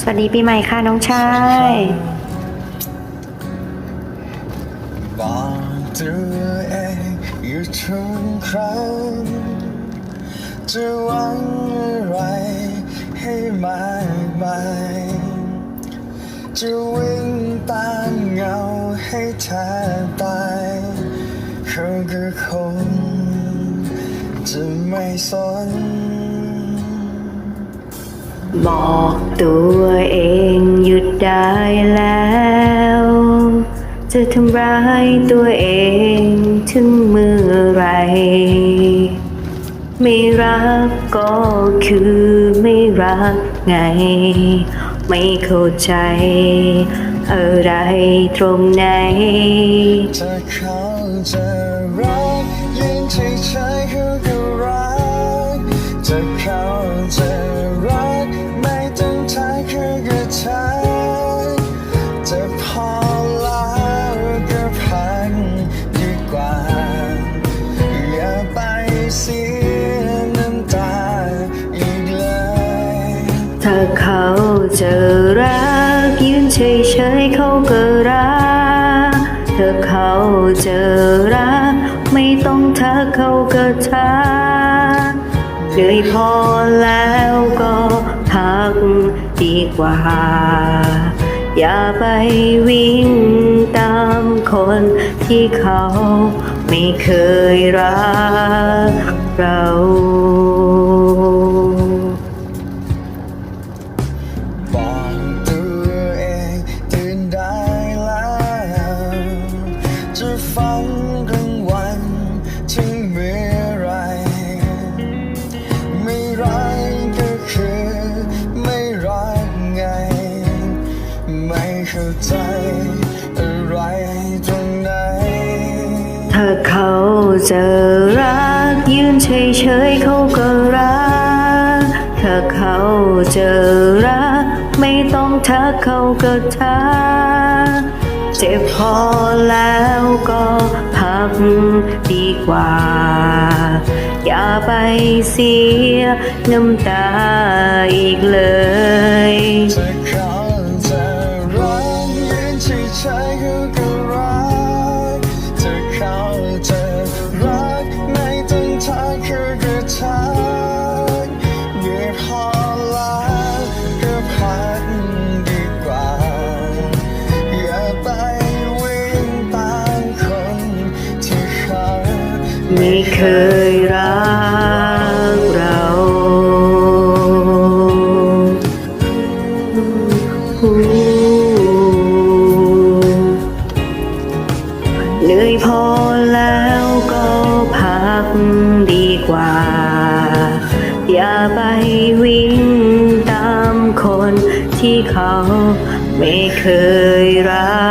สวัสดีปีใหม่ค่ะน้องชายบอกตัวเองอยู่ทุกครั้งจะหวังอะไรให้มากมายจะวิ่งตามเงาให้แทบตายเขาก็คงจะไม่สน บอกตัวเองหยุดได้แล้ว จะทำร้ายตัวเองถึงเมื่อไร ไม่รักก็คือไม่รักไง ไม่เข้าใจ อะไรตรงไหนถ้าเข้าจะรักยืนเฉยๆเขาก็รักถ้าเข้าจ จะรักยืนเฉยๆเขาก็รักถ้าเขาจะรักไม่ต้องทักเขาก็ทักเหนื่อยพอแล้วก็พักดีกว่า อย่าไปวิ่งตามคนที่เขาไม่เคยรักเรา ไม่เข้าใจอะไรตรงไหนถ้าเขาจะรักยืนเฉยๆเขาก็รัก ถ้าเขาจะรักไม่ต้องทักเขาก็ทักเจ็บพอแล้วก็พักดีกว่า อย่าไปเสียน้ำตาอีกเลย ฉยๆเขาก็รักถ้าเขาจรักไม่ต้องทักเขาก็ทักเมื่อพอแล้วก็พักดีกว่า อย่าไปวิ่งตามคนที่เขาไม่เคยรัก อแล้วก็พักดีกว่า อย่าไปวิ่งตามคนที่เขาไม่เคยรัก